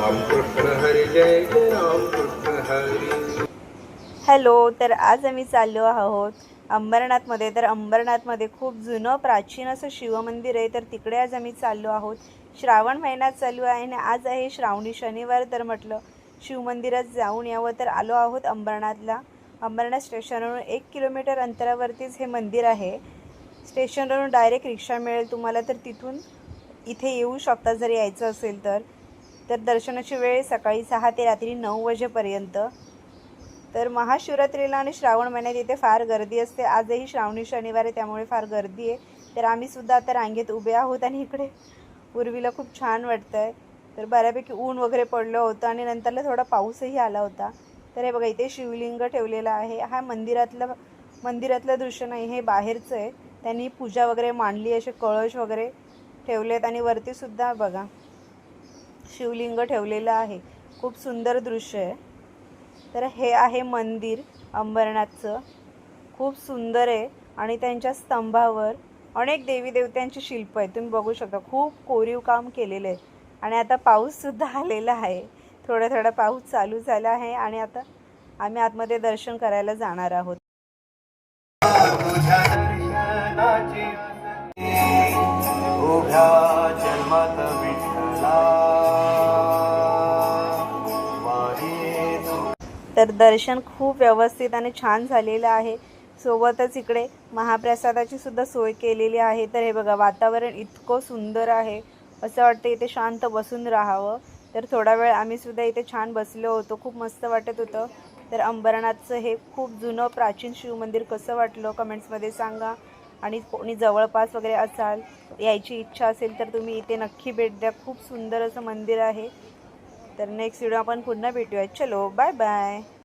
राम कृष्ण हरी जय जय राम कृष्ण हरी. हॅलो तर आज आम्ही चाललो आहोत अंबरनाथमध्ये. तर अंबरनाथमध्ये खूप जुनं प्राचीन असं शिवमंदिर आहे. तर तिकडे आज आम्ही चाललो आहोत. श्रावण महिन्यात चालू आहे आणि आज आहे श्रावणी शनिवार तर म्हटलं शिवमंदिरात जाऊन यावं. तर आलो आहोत अंबरनाथला. अंबरनाथ स्टेशनवरून एक किलोमीटर अंतरावरतीच हे मंदिर आहे. स्टेशनवरून डायरेक्ट रिक्षा मिळेल तुम्हाला. तर तिथून इथे येऊ शकता जर यायचं असेल तर. तर दर्शनाची वेळ सकाळी सहा ते रात्री नऊ वाजेपर्यंत. तर महाशिवरात्रीला आणि श्रावण महिन्यात इथे फार गर्दी असते. आजही श्रावणी शनिवार आहे त्यामुळे फार गर्दी आहे. तर आम्ही सुद्धा आता रांगेत उभे आहोत आणि इकडे पूर्वीला खूप छान वाटतं आहे तर बऱ्यापैकी ऊन वगैरे पडलं होतं आणि नंतरला थोडा पाऊसही आला होता. तर हे बघा इथे शिवलिंग ठेवलेलं आहे. हा मंदिरातलं मंदिरातलं दृश्य नाही हे बाहेरचं आहे. त्यांनी पूजा वगैरे मांडली असे कळश वगैरे ठेवलेत आणि वरतीसुद्धा बघा. शिवलिंग ठेवलेलं आहे. खूप सुंदर दृश्य आहे. तर हे आहे मंदिर अंबरनाथचं. खूप सुंदर आहे आणि त्यांच्या स्तंभावर अनेक देवी देवतांची शिल्प आहेत. तुम्ही बघू शकता खूप कोरीव काम केलेलं आहे. आणि आता पाऊससुद्धा आलेला आहे. थोडा थोडा पाऊस चालू झाला आहे आणि आता आम्ही आतमध्ये दर्शन करायला जाणार आहोत. उभ्या तर दर्शन खूप व्यवस्थित आणि छान झालेलं आहे. सोबतच इकडे महाप्रसादाची सुद्धा सोय केलेली आहे. तर हे बघा वातावरण इतकं सुंदर आहे. असं वाटतं इथे शांत बसून राहावं. तर थोडा वेळ आम्ही सुद्धा इथे छान बसलो होतो. खूप मस्त वाटत होतं. तर अंबरनाथचं हे खूप जुनं प्राचीन शिवमंदिर कसं वाटलं कमेंट्समध्ये सांगा. आणि कोणी जवळपास वगैरे असाल यायची इच्छा असेल तर तुम्ही इथे नक्की भेट द्या. खूप सुंदर असं मंदिर आहे. तर नेक्स्ट व्हिडिओ आपण पुन्हा भेटूयात. चलो बाय बाय